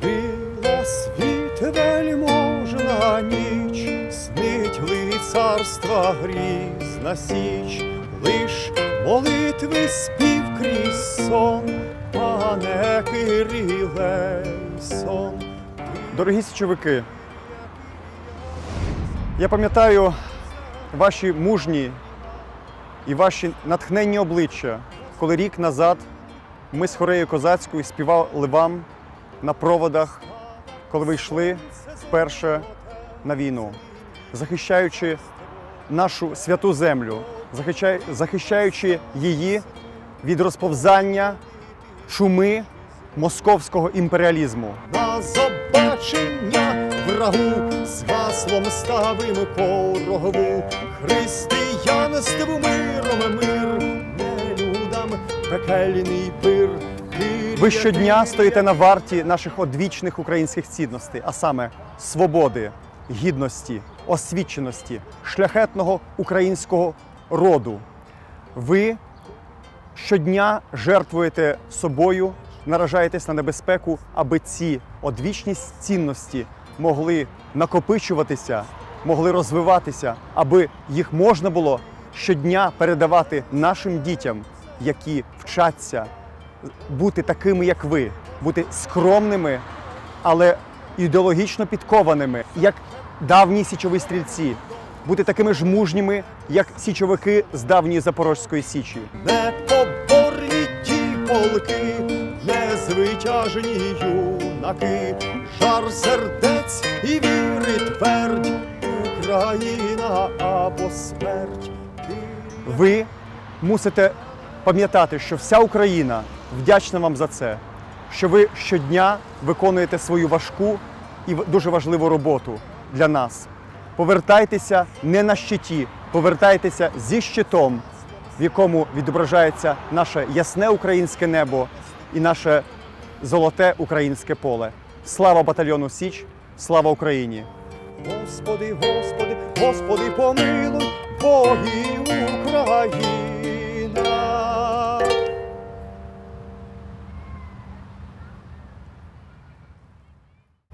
Крила світ вельможна ніч, снить лицарства грізна січ, лиш молитви спів крізь сон, пане Кириле. Дорогі січовики, я пам'ятаю ваші мужні і ваші натхненні обличчя, коли рік назад ми з хорею козацькою співали вам на проводах, коли ви йшли вперше на війну, захищаючи нашу святу землю, захищаючи її від розповзання чуми московського імперіалізму. На забачення врагу з гаслом ставимо корогову християнству миром мир, не людам пекельний пир. Ви щодня стоїте на варті наших одвічних українських цінностей, а саме свободи, гідності, освіченості, шляхетного українського роду. Ви щодня жертвуєте собою, наражаєтесь на небезпеку, аби ці одвічні цінності могли накопичуватися, могли розвиватися, аби їх можна було щодня передавати нашим дітям, які вчаться бути такими, як ви, бути скромними, але ідеологічно підкованими, як давні січові стрільці, бути такими ж мужніми, як січовики з давньої Запорозької січі. Непоборні ті полки, незвитяжні юнаки, жар сердець і віри твердь, Україна або смерть. Ви мусите пам'ятати, що вся Україна вдячна вам за це, що ви щодня виконуєте свою важку і дуже важливу роботу для нас. Повертайтеся не на щиті, повертайтеся зі щитом, в якому відображається наше ясне українське небо і наше золоте українське поле. Слава батальйону Січ! Слава Україні! Господи, Господи, Господи, помилуй, України.